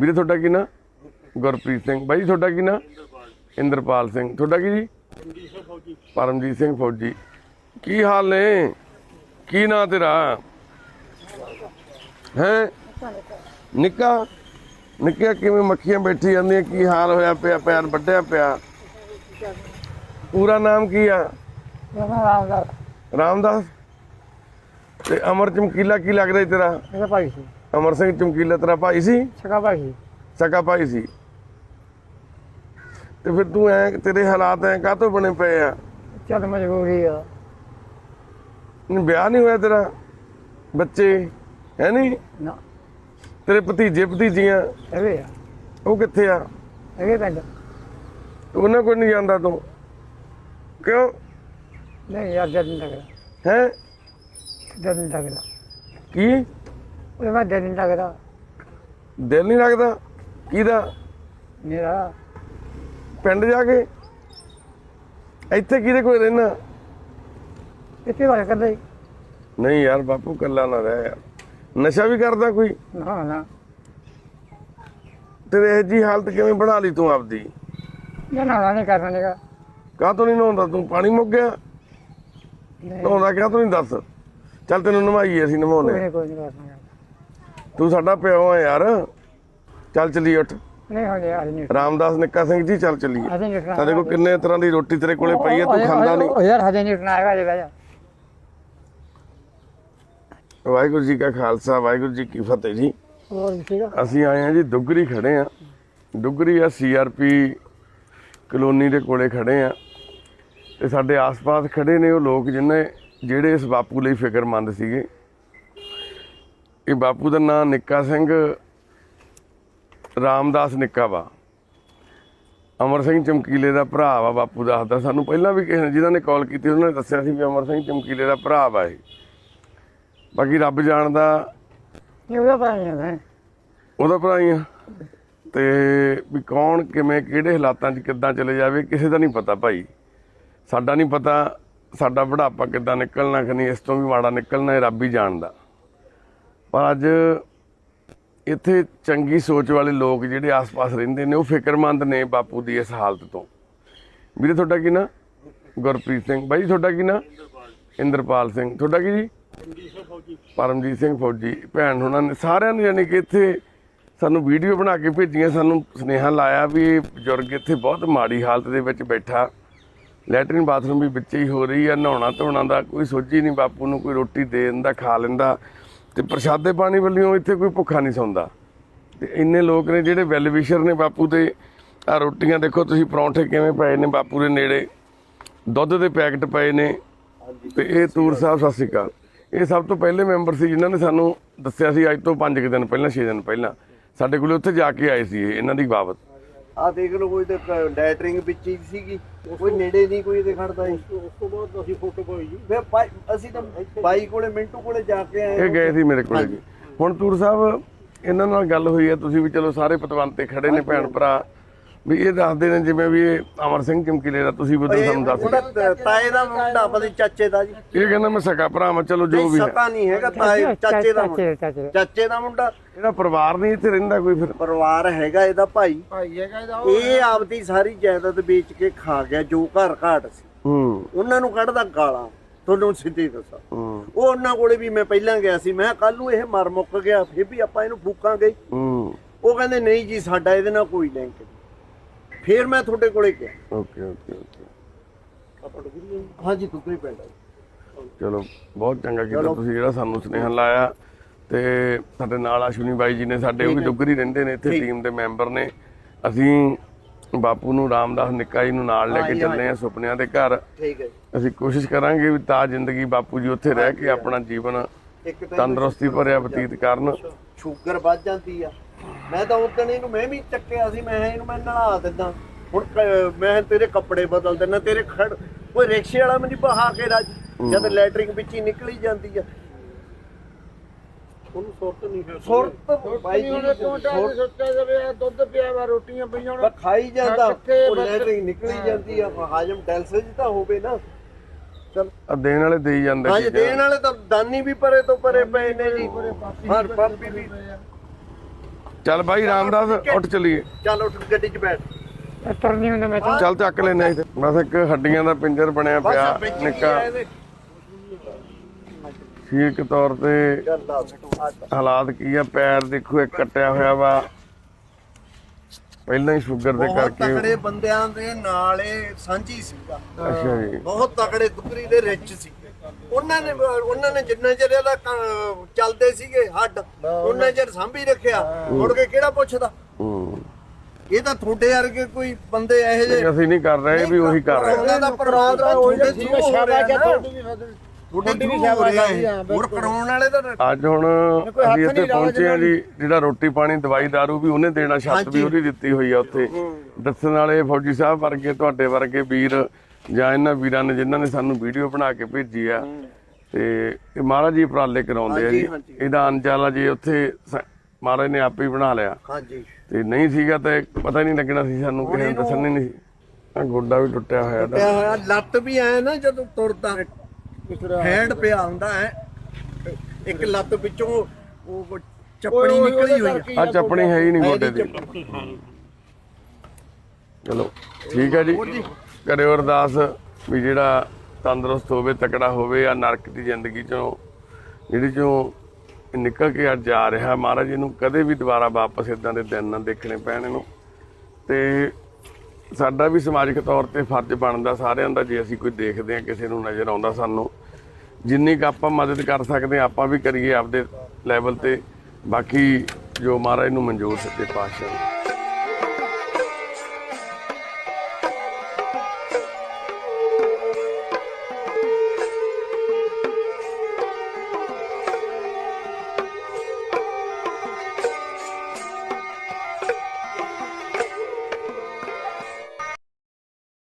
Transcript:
ਵੀਰੇ ਤੁਹਾਡਾ ਕੀ ਨਾਂ? ਗੁਰਪ੍ਰੀਤ ਸਿੰਘ। ਬਾਈ ਜੀ ਤੁਹਾਡਾ ਕੀ ਨਾਂ? ਇੰਦਰਪਾਲ ਸਿੰਘ। ਤੁਹਾਡਾ ਕੀ ਜੀ? ਪਰਮਜੀਤ ਸਿੰਘ ਫੌਜੀ। ਕੀ ਹਾਲ ਨੇ? ਕੀ ਨਾਂ ਤੇਰਾ? ਹੈ? ਨਿੱਕਾ? ਨਿੱਕਿਆ ਕਿਵੇਂ ਮੱਖੀਆਂ ਬੈਠੀ ਜਾਂਦੀਆਂ? ਕੀ ਹਾਲ ਹੋਇਆ ਪਿਆ? ਪੈਰ ਵੱਡਿਆ ਪਿਆ? ਪੂਰਾ ਨਾਮ ਕੀ ਆ? ਰਾਮਦਾਸ। ਰਾਮਦਾਸ? ਤੇ ਅਮਰ ਚਮਕੀਲਾ ਕੀ ਲੱਗਦਾ ਤੇਰਾ? ਇਹਦਾ ਭਾਈ ਸੀ। ਅਮਰ ਸਿੰਘ ਚਮਕੀਲਾ ਤੇਰਾ ਭਾਈ ਸੀ? ਸਕਾ ਭਾਈ ਸਕਾ ਭਾਈ ਸੀ। ਤੇ ਫਿਰ ਤੂੰ ਐ ਤੇਰੇ ਹਾਲਾਤ ਐ ਕਾਹਤੋਂ ਬਣੇ ਪਏ ਆ? ਚੱਲ ਮਜਬੂਰੀ ਆ। ਵਿਆਹ ਨਹੀਂ ਹੋਇਆ ਤੇਰਾ? ਬੱਚੇ? ਹੈ ਨਹੀਂ? ਨਾ। ਤੇਰੇ ਭਤੀਜੇ ਭਤੀਜੀਆਂ? ਇਹ ਆ। ਉਹ ਕਿੱਥੇ ਆ? ਇਹ ਪਿੰਡ। ਉਹਨਾਂ ਕੋਲ ਨਹੀਂ ਜਾਂਦਾ ਤੂੰ? ਕਿਉਂ? ਨਹੀਂ ਯਾਰ ਦਿਲ ਨਹੀਂ ਲੱਗਦਾ ਹੈ? ਦਿਲ ਨਹੀਂ ਲੱਗਦਾ ਕੀ? ਉਹ ਮੈਂ ਦਿਲ ਨਹੀਂ ਲੱਗਦਾ। ਦਿਲ ਨਹੀਂ ਲੱਗਦਾ? ਕਿਹਦਾ? ਮੇਰਾ। ਪਿੰਡ ਜਾ ਕੇ? ਇੱਥੇ ਕਿਹਦੇ ਕੋਲ ਰਹਿਣਾ? ਇੱਥੇ ਵਾਰ ਕਰਦਾ ਹੀ ਨਹੀਂ ਯਾਰ ਬਾਪੂ ਕੱਲਾ ਨਾ ਰਹਿ ਯਾਰ। ਨਸ਼ਾ ਵੀ ਕਰਦਾ ਕੋਈ? ਨਾ ਨਾ। ਤੇਰੇ ਇਹ ਜੀ ਹਾਲਤ ਕਿਵੇਂ ਬਣਾ ਲਈ ਤੂੰ ਆਪਦੀ? ਨਾ ਨਾ ਨਹੀਂ ਕਰਨਾ ਨਹੀਂਗਾ ਕਾਹ ਤੋਂ ਨਹੀਂ ਨਹਾਉਂਦਾ ਤੂੰ? ਪਾਣੀ ਮੁੱਕ ਗਿਆ? ਨਹਾਉਂਦਾ ਕਿਆ ਤੂੰ ਨਹੀਂ ਦੱਸ? ਚੱਲ ਤੈਨੂੰ ਨਵਾਈਏ ਅਸੀਂ ਨਵਾਉਨੇ ਨਹੀਂ ਕੋਈ ਨਹੀਂ ਕਰਨਾ। ਤੂੰ ਸਾਡਾ ਪਿਓ ਆ ਯਾਰ। ਚੱਲ ਚੱਲੀ ਉੱਠ। ਨਹੀਂ ਹੋ ਗਿਆ ਨਹੀਂ ਰਾਮਦਾਸ ਨਿੱਕਾ ਸਿੰਘ ਜੀ ਚੱਲ ਚੱਲੀਏ। ਹਜੇ ਨਹੀਂ ਸਾਡੇ ਕੋਲ ਕਿੰਨੇ ਤਰ੍ਹਾਂ ਦੀ ਰੋਟੀ ਤੇਰੇ ਕੋਲੇ ਪਈ ਹੈ ਤੂੰ ਖਾਂਦਾ ਨਹੀਂ। ਉਹ ਯਾਰ ਹਜੇ ਨਹੀਂ ਉੱਠਣਾ ਹੈਗਾ ਜੇ ਬਹਿ ਜਾ। ਵਾਹਿਗੁਰੂ ਜੀ ਕਾ ਖਾਲਸਾ ਵਾਹਿਗੁਰੂ ਜੀ ਕੀ ਫਤਿਹ ਜੀ। ਹੋਰ ਠੀਕ ਆ? ਅਸੀਂ ਆਏ ਆ ਜੀ ਦੁੱਗਰੀ ਖੜੇ ਆ ਦੁੱਗਰੀ ਆ ਸੀਆਰਪੀ ਕਲੋਨੀ ਦੇ ਕੋਲੇ ਖੜੇ ਆ ਤੇ ਸਾਡੇ ਆਸ-ਪਾਸ ਖੜੇ ਨੇ ਉਹ ਲੋਕ ਜਿਨ੍ਹਾਂ ਜਿਹੜੇ ਇਸ ਬਾਪੂ ਲਈ ਫਿਕਰਮੰਦ ਸੀਗੇ। ਇਹ ਬਾਪੂ ਦਾ ਨਾਮ ਨਿੱਕਾ ਸਿੰਘ ਰਾਮਦਾਸ ਨਿੱਕਾ ਵਾ। ਅਮਰ ਸਿੰਘ ਚਮਕੀਲੇ ਦਾ ਭਰਾ ਵਾ ਬਾਪੂ ਦੱਸਦਾ ਸਾਨੂੰ ਪਹਿਲਾਂ ਵੀ ਕਿਸੇ ਨੇ ਜਿਨ੍ਹਾਂ ਨੇ ਕਾਲ ਕੀਤੀ ਉਹਨਾਂ ਨੇ ਦੱਸਿਆ ਸੀ ਵੀ ਅਮਰ ਸਿੰਘ ਚਮਕੀਲੇ ਦਾ ਭਰਾ ਵਾ ਇਹ। ਬਾਕੀ ਰੱਬ ਜਾਣਦਾ ਇਹ ਉਹਦਾ ਨਹੀਂ ਹੈ। ਉਹਦਾ ਭਰਾ ਹੀ ਆ। ਤੇ ਵੀ ਕੌਣ ਕਿਵੇਂ ਕਿਹੜੇ ਹਾਲਾਤਾਂ 'ਚ ਕਿੱਦਾਂ ਚਲੇ ਜਾਵੇ ਕਿਸੇ ਦਾ ਨਹੀਂ ਪਤਾ ਭਾਈ। ਸਾਡਾ ਨਹੀਂ ਪਤਾ ਸਾਡਾ ਬੁਢਾਪਾ ਕਿੱਦਾਂ ਨਿਕਲਣਾ ਕਿ ਨਹੀਂ ਇਸ ਤੋਂ ਵੀ ਮਾੜਾ ਨਿਕਲਣਾ ਇਹ ਰੱਬ ਹੀ ਜਾਣਦਾ। ਪਰ ਅੱਜ ਇੱਥੇ ਚੰਗੀ ਸੋਚ ਵਾਲੇ ਲੋਕ ਜਿਹੜੇ ਆਸ-ਪਾਸ ਰਹਿੰਦੇ ਨੇ ਉਹ ਫਿਕਰਮੰਦ ਨੇ ਬਾਪੂ ਦੀ ਇਸ ਹਾਲਤ ਤੋਂ। ਵੀਰੇ ਤੁਹਾਡਾ ਕੀ ਨਾ? ਗੁਰਪ੍ਰੀਤ ਸਿੰਘ। ਬਾਈ ਜੀ, ਤੁਹਾਡਾ ਕੀ ਨਾ? ਇੰਦਰਪਾਲ ਸਿੰਘ। ਤੁਹਾਡਾ ਕੀ ਜੀ? ਪਰਮਜੀਤ ਸਿੰਘ ਫੌਜੀ। ਭੈਣ ਉਹਨਾਂ ਨੇ ਸਾਰਿਆਂ ਨੇ ਯਾਨੀ ਕਿ ਇੱਥੇ ਸਾਨੂੰ ਵੀਡੀਓ ਬਣਾ ਕੇ ਭੇਜੀਆਂ ਸਾਨੂੰ ਸੁਨੇਹਾ ਲਾਇਆ ਵੀ ਇਹ ਬਜ਼ੁਰਗ ਇੱਥੇ ਬਹੁਤ ਮਾੜੀ ਹਾਲਤ ਦੇ ਵਿੱਚ ਬੈਠਾ। ਲੈਟਰਨ ਬਾਥਰੂਮ ਵੀ ਵਿੱਚ ਹੀ ਹੋ ਰਹੀ ਆ ਨਹਾਉਣਾ ਧੋਣਾ ਦਾ ਕੋਈ ਸੋਝੀ ਨਹੀਂ ਬਾਪੂ ਨੂੰ ਕੋਈ ਰੋਟੀ ਦੇ ਦਿੰਦਾ ਖਾ ਲੈਂਦਾ। ਤੇ ਪ੍ਰਸ਼ਾਦੇ ਪਾਣੀ ਵੱਲੋਂ ਇੱਥੇ ਕੋਈ ਭੁੱਖਾ ਨਹੀਂ ਸੌਂਦਾ। ਤੇ ਇੰਨੇ ਲੋਕ ਨੇ ਜਿਹੜੇ ਵੈਲ ਵਿਸ਼ਰ ਨੇ ਬਾਪੂ ਦੇ ਆ ਰੋਟੀਆਂ ਦੇਖੋ ਤੁਸੀਂ ਪਰੌਂਠੇ ਕਿਵੇਂ ਪਏ ਨੇ ਬਾਪੂ ਦੇ ਨੇੜੇ। ਦੁੱਧ ਦੇ ਪੈਕਟ ਪਏ ਨੇ। ਤੇ ਇਹ ਤੂਰ ਸਾਹਿਬ ਸਤਿ ਸ਼੍ਰੀ ਅਕਾਲ। ਇਹ ਸਭ ਤੋਂ ਪਹਿਲੇ ਮੈਂਬਰ ਸੀ ਜਿਨ੍ਹਾਂ ਨੇ ਸਾਨੂੰ ਦੱਸਿਆ ਸੀ ਅੱਜ ਤੋਂ 5 ਦਿਨ ਪਹਿਲਾਂ 6 ਦਿਨ ਪਹਿਲਾਂ। ਸਾਡੇ ਕੋਲੇ ਉੱਥੇ ਜਾ ਕੇ ਆਏ ਸੀ ਇਹ, ਇਹਨਾਂ ਦੀ ਬਾਬਤ। ਆ ਦੇਖ ਲਓ ਕੋਈ ਤੇ ਡੈਟਰਿੰਗ ਵਿੱਚ ਹੀ ਸੀਗੀ। ਕੋਈ ਨੇੜੇ ਨਹੀਂ ਕੋਈ ਤੇ ਖੜਦਾ ਸੀ। ਉਸ ਤੋਂ ਬਾਅਦ ਅਸੀਂ ਫੋਟੋ ਪਾਈ ਜੀ। ਫਿਰ ਬਾਈ- ਅਸੀਂ ਤਾਂ ਬਾਈ ਕੋਲੇ ਮਿੰਟੂ ਕੋਲੇ ਜਾ ਕੇ ਆਏ ਇਹ ਗਏ ਸੀ ਮੇਰੇ ਕੋਲੇ ਜੀ। ਹੁਣ ਤੂਰ ਸਾਹਿਬ ਇਹਨਾਂ ਨਾਲ ਗੱਲ ਹੋਈ ਹੈ ਤੁਸੀਂ ਵੀ ਚਲੋ ਸਾਰੇ ਪਤਵੰਤੇ ਖੜੇ ਨੇ ਭੈਣ ਭਰਾ। ਵੀ ਇਹ ਦੱਸਦੇ ਨੇ ਜਿਵੇਂ ਵੀ ਇਹ ਅਮਰ ਸਿੰਘ ਚਮਕੀਲੇ ਦਾ ਤੁਸੀਂ ਵੀ ਸਾਨੂੰ ਦੱਸ ਉਹਦਾ ਤਾਏ ਦਾ ਮੁੰਡਾ ਪਤੀ ਚਾਚੇ ਦਾ ਜੀ। ਇਹ ਕਹਿੰਦਾ ਮੈਂ ਸਕਾ ਭਰਾ ਮੈਂ ਚਲੋ ਜੋ ਵੀ ਹੈ। ਸਤਾ ਨਹੀਂ ਹੈਗਾ ਤਾਏ ਚਾਚੇ ਦਾ ਮੁੰਡਾ। ਚਾਚੇ ਚਾਚੇ ਚਾਚੇ ਦਾ ਮੁੰਡਾ। ਇਹਦਾ ਪਰਿਵਾਰ ਨਹੀਂ ਇੱਥੇ ਰਹਿੰਦਾ ਕੋਈ ਫਿਰ? ਪਰਿਵਾਰ ਹੈਗਾ ਇਹਦਾ ਭਾਈ। ਭਾਈ ਹੈਗਾ ਇਹਦਾ ਇਹ ਆਪਦੀ ਸਾਰੀ ਜਾਇਦਾਦ ਵੇਚ ਕੇ ਖਾ ਗਿਆ ਜੋ ਘਰ ਘਾਟ ਸੀ। ਹੂੰ। ਉਹਨਾਂ ਨੂੰ ਕੱਢਦਾ ਗਾਲਾਂ। ਤੁਹਾਨੂੰ ਸਿੱਧੀ ਦੱਸਾਂ। ਹੂੰ। ਉਹ ਉਹਨਾਂ ਕੋਲੇ ਵੀ ਮੈਂ ਪਹਿਲਾਂ ਗਿਆ ਸੀ। ਮੈਂ ਕੱਲ ਨੂੰ ਇਹ ਮਰ ਮੁੱਕ ਗਿਆ ਫਿਰ ਵੀ ਆਪਾਂ ਇਹਨੂੰ ਫੂਕਾਂਗੇ। ਹੂੰ। ਉਹ ਕਹਿੰਦੇ ਨਹੀਂ ਜੀ ਸਾਡਾ ਇਹਦੇ ਨਾਲ ਕੋਈ ਲਿੰਕ ਨਹੀਂ। ਫਿਰ ਮੈਂ ਤੁਹਾਡੇ ਕੋਲੇ ਗਿਆ। Okay okay okay. ਹਾਂਜੀ ਤੁਕਰੀ ਪਿੰਡ। ਆ। ਚਲੋ ਬਹੁਤ ਚੰਗਾ ਕੀਤਾ ਤੁਸੀਂ ਜਿਹੜਾ ਸਾਨੂੰ ਸੁਨੇਹਾ ਲਾਇਆ। ਤੇ ਸਾਡੇ ਨਾਲ ਅਸ਼ਵਨੀ ਬਾਈ ਜੀ ਨੇ ਸਾਡੇ ਉਹ ਵੀ ਦੁੱਗਰੀ ਰਹਿੰਦੇ ਨੇ ਇੱਥੇ ਟੀਮ ਦੇ ਮੈਂਬਰ ਨੇ। ਅਸੀਂ ਬਾਪੂ ਨੂੰ ਰਾਮਦਾਸ ਨਿੱਕਾ ਜੀ ਨੂੰ ਨਾਲ ਲੈ ਕੇ ਹਾਂਜੀ, ਚੱਲੇ ਆ ਸੁਪਨਿਆਂ ਦੇ ਘਰ। ਠੀਕ ਹੈ। ਅਸੀਂ ਕੋਸ਼ਿਸ਼ ਕਰਾਂਗੇ ਵੀ ਤਾਂ ਜ਼ਿੰਦਗੀ ਬਾਪੂ ਜੀ ਉੱਥੇ ਰਹਿ ਕੇ ਆਪਣਾ ਜੀਵਨ ਤੰਦਰੁਸਤੀ ਭਰਿਆ ਬਤੀਤ ਕਰਨ। ਸ਼ੂਗਰ ਵੱਧ ਜਾਂਦੀ ਆ। ਮੈਂ ਤਾਂ ਉਦੋਂ ਇਹਨੂੰ ਮੈਂ ਵੀ ਚੱਕਿਆ ਸੀ ਮੈਂ ਇਹਨੂੰ ਮੈਂ ਨਲਾ ਦਿੰਦਾ। ਹੁਣ ਕ- ਮੈਂ ਤੇਰੇ ਕੱਪੜੇ ਬਦਲ ਦਿੰਦਾ ਤੇਰੇ ਖੜ ਕੋਈ ਰਿਕਸ਼ੇ ਵਾਲਾ ਮੈਨੂੰ ਬਹਾ ਕੇ ਰਾਜ। ਜਦ ਲੈਟਰਿੰਗ ਵਿੱਚ ਹੀ ਨਿਕਲੀ ਜਾਂਦੀ ਆ। ਉਹਨੂੰ ਸੁਰਤ ਨਹੀਂ ਫਿਰ ਸੁਰਤ ਬਾਈ ਜੀ ਹੁਣ ਕਿਉਂ ਟਾਈਮ ਸੋਚਿਆ ਜਾਵੇ ਦੁੱਧ ਪਿਆ ਵਾ ਰੋਟੀਆਂ ਪਈਆਂ ਹੁਣ। ਬਸ ਖਾਈ ਜਾਂਦਾ। ਉਹ ਬਸ- ਲੈਟਰਿੰਗ ਨਿਕਲੀ ਜਾਂਦੀ ਆ। ਹਾਜਮ ਡੈਲਸਿਸ ਤਾਂ ਹੋਵੇ ਨਾ। ਚਲ। ਆ ਦੇਣ ਵਾਲੇ ਦੇਈ ਜਾਂਦੇ ਹਾਂਜੀ ਚੀਜ਼ਾਂ। ਦੇਣ ਵਾਲੇ ਤਾਂ ਦਾਨੀ ਵੀ ਪਰੇ ਤੋਂ ਪਰੇ ਪਏ ਨੇ ਜੀ। ਹਾਂ ਪਾਪੀ ਵੀ ਚੱਲ ਬਾਈ ਰਾਮਦਾਸ ਉੱਠ ਚਲੀਏ। ਚੱਲ ਉੱਠ ਗੱਡੀ 'ਚ ਬੈਠ। ਨਹੀਂ ਹੁੰਦਾ ਮੈਂ ਤਾਂ ਚੱਲ ਚੱਕ ਲੈਨੇ ਇੱਥੇ। ਬਸ ਇੱਕ ਹੱਡੀਆਂ ਦਾ ਪਿੰਜਰ ਬਣਿਆ ਪਿਆ ਨਿੱਕਾ। ਠੀਕ ਤੌਰ ਤੇ। ਹਾਲਾਤ ਕੀ ਆ? ਪੈਰ ਦੇਖੋ ਇੱਕ ਕੱਟਿਆ ਹੋਇਆ ਵਾ। ਪਹਿਲਾਂ ਹੀ ਸ਼ੂਗਰ ਦੇ ਬਹੁਤ ਕਰਕੇ। ਤਕੜੇ ਬੰਦਿਆਂ ਦੇ ਨਾਲ ਸਾਂਝੀ ਸੀਗਾ। ਅੱਛਾ ਜੀ। ਬਹੁਤ ਤਕੜੇ ਦੁਗਰੀ ਦੇ ਰਿਚ ਸੀ ਉਹਨਾਂ ਨੇ ਉਹਨਾਂ ਨੇ ਜਿੰਨਾ ਚਿਰ ਇਹਦਾ ਕ- ਚੱਲਦੇ ਸੀਗੇ ਹੱਡ ਉਹਨਾਂ ਚਿਰ ਸਾਂਭੀ ਰੱਖਿਆ। ਮੁੜ ਕੇ ਕਿਹੜਾ ਪੁੱਛਦਾ? ਹੂੰ। ਇਹ ਤਾਂ ਤੁਹਾਡੇ ਵਰਗੇ ਕੋਈ ਬੰਦੇ ਇਹੋ ਜਿਹੇ ਅਸੀਂ ਨਹੀਂ ਕਰ ਰਹੇ ਵੀ ਉਹੀ ਕਰ ਰਹੇ। ਉਹਨਾਂ ਦਾ ਪ੍ਰਭਾਵ ਤਾਂ ਤੁਹਾਡੇ ਠੀਕ ਹੋ ਸ਼ਾਬਾਸ਼ ਹੈ ਤੁਹਾਡੀ ਵੀ ਫਤਿਹ ਤੁਹਾਡੇ ਵੀ ਸ਼ਾਬਾਸ਼ ਹੈ ਹੋਰ ਕਰਾਉਣ ਵਾਲੇ ਤਾਂ ਅੱਜ ਹੁਣ ਅਸੀਂ ਇੱਥੇ ਪਹੁੰਚੇ ਆ ਜੀ ਜਿਹੜਾ ਰੋਟੀ ਪਾਣੀ ਦਵਾਈ ਦਾਰੂ ਵੀ ਉਹਨੇ ਦੇਣਾ ਛੱਤ ਵੀ ਉਹਦੀ ਦਿੱਤੀ ਹੋਈ ਆ ਉੱਥੇ। ਦੱਸਣ ਵਾਲੇ ਫੌਜੀ ਸਾਹਿਬ ਵਰਗੇ ਤੁਹਾਡੇ ਵਰਗੇ ਵੀਰ ਜਾਂ ਇਹਨਾਂ ਵੀਰਾਂ ਨੇ ਜਿਨ੍ਹਾਂ ਨੇ ਸਾਨੂੰ ਵੀਡੀਓ ਬਣਾ ਕੇ ਭੇਜੀ ਆ ਤੇ ਇਹ ਮਹਾਰਾਜ ਜੀ ਉਪਰਾਲੇ ਕਰਾਉਂਦੇ ਆ ਜੀ। ਇਹਦਾ ਅੰਜਾਲਾ ਜੀ ਉੱਥੇ ਮਹਾਰਾਜ ਨੇ ਆਪੇ ਹੀ ਬਣਾ ਲਿਆ। ਹਾਂਜੀ। ਤੇ ਨਹੀਂ ਸੀਗਾ ਤੇ ਪਤਾ ਹੀ ਨਹੀਂ ਲੱਗਣਾ ਸੀ ਸਾਨੂੰ ਕਿਸੇ ਨੂੰ ਦੱਸਣ ਨਹੀਂ ਸੀ। ਆਹ ਗੋਡਾ ਵੀ ਟੁੱਟਿਆ ਹੋਇਆ ਪਿਆ ਹੋਇਆ ਲੱਤ ਵੀ ਐ ਨਾ ਜਦੋਂ ਤੁਰਦਾ ਹੈਂਡ ਪਿਆ ਹੁੰਦਾ ਹੈ ਇੱਕ ਲੱਤ ਵਿੱਚੋਂ ਉਹ ਚੱਪੜੀ ਨਿਕਲੀ ਹੋਈ ਆ। ਆ ਚੱਪਣੀ ਹੈ ਹੀ ਨਹੀਂ ਗੋਡੇ ਦੀ। ਚਲੋ ਠੀਕ ਹੈ ਜੀ। ਕਰਿਓ ਅਰਦਾਸ ਵੀ ਜਿਹੜਾ ਤੰਦਰੁਸਤ ਹੋਵੇ, ਤਕੜਾ ਹੋਵੇ ਆ ਨਰਕ ਦੀ ਜ਼ਿੰਦਗੀ ਚੋਂ, ਜਿਹੜੀ ਚੋਂ ਨਿਕਲ ਕੇ ਅੱਜ ਜਾ ਰਿਹਾ। ਮਹਾਰਾਜ ਜੀ ਨੂੰ ਕਦੇ ਵੀ ਦੁਬਾਰਾ ਵਾਪਸ ਇਦਾਂ ਦੇ ਦਿਨ ਨਾ ਦੇਖਣੇ ਪੈਣ ਇਹਨੂੰ। ਤੇ ਸਾਡਾ ਵੀ ਸਮਾਜਿਕ ਤੌਰ ਤੇ ਫਰਜ਼ ਬਣਦਾ ਸਾਰਿਆਂ ਦਾ, ਜੇ ਅਸੀਂ ਕੋਈ ਦੇਖਦੇ ਹਾਂ, ਕਿਸੇ ਨੂੰ ਨਜ਼ਰ ਆਉਂਦਾ ਸਾਨੂੰ। ਜਿੰਨੀ ਕੁ ਆਪਾਂ ਮਦਦ ਕਰ ਸਕਦੇ ਹਾਂ, ਆਪਾਂ ਵੀ ਕਰੀਏ ਆਪਦੇ ਲੈਵਲ ਤੇ। ਬਾਕੀ ਜੋ ਮਹਾਰਾਜ ਨੂੰ ਮਨਜ਼ੂਰ ਸੱਚੇ ਪਾਤਸ਼ਾਹ